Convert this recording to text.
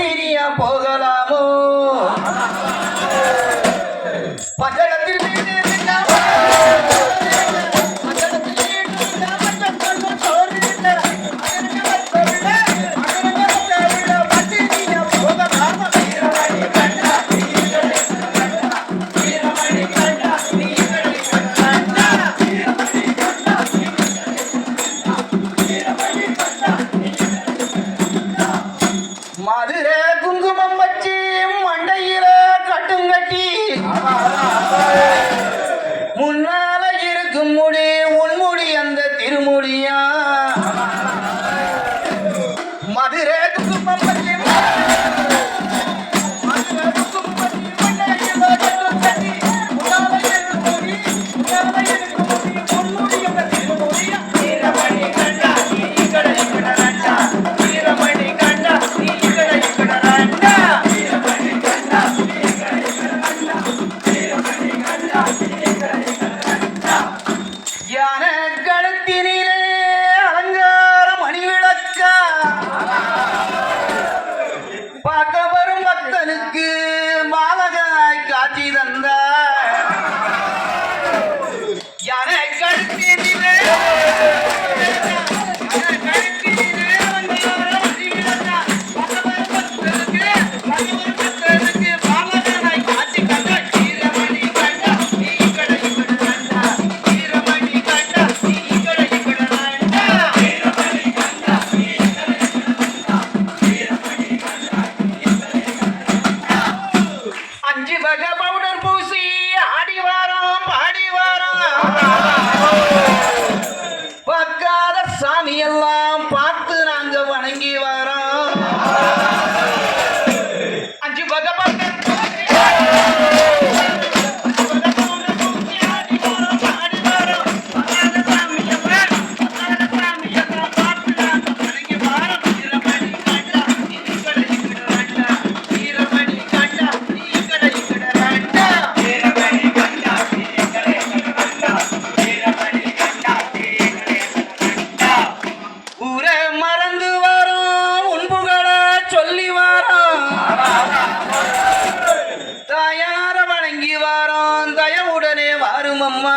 பட்டினியா போகலாமோ? இறங்கி வணங்கி வாரோம். தயவுடனே வாரும் அம்மா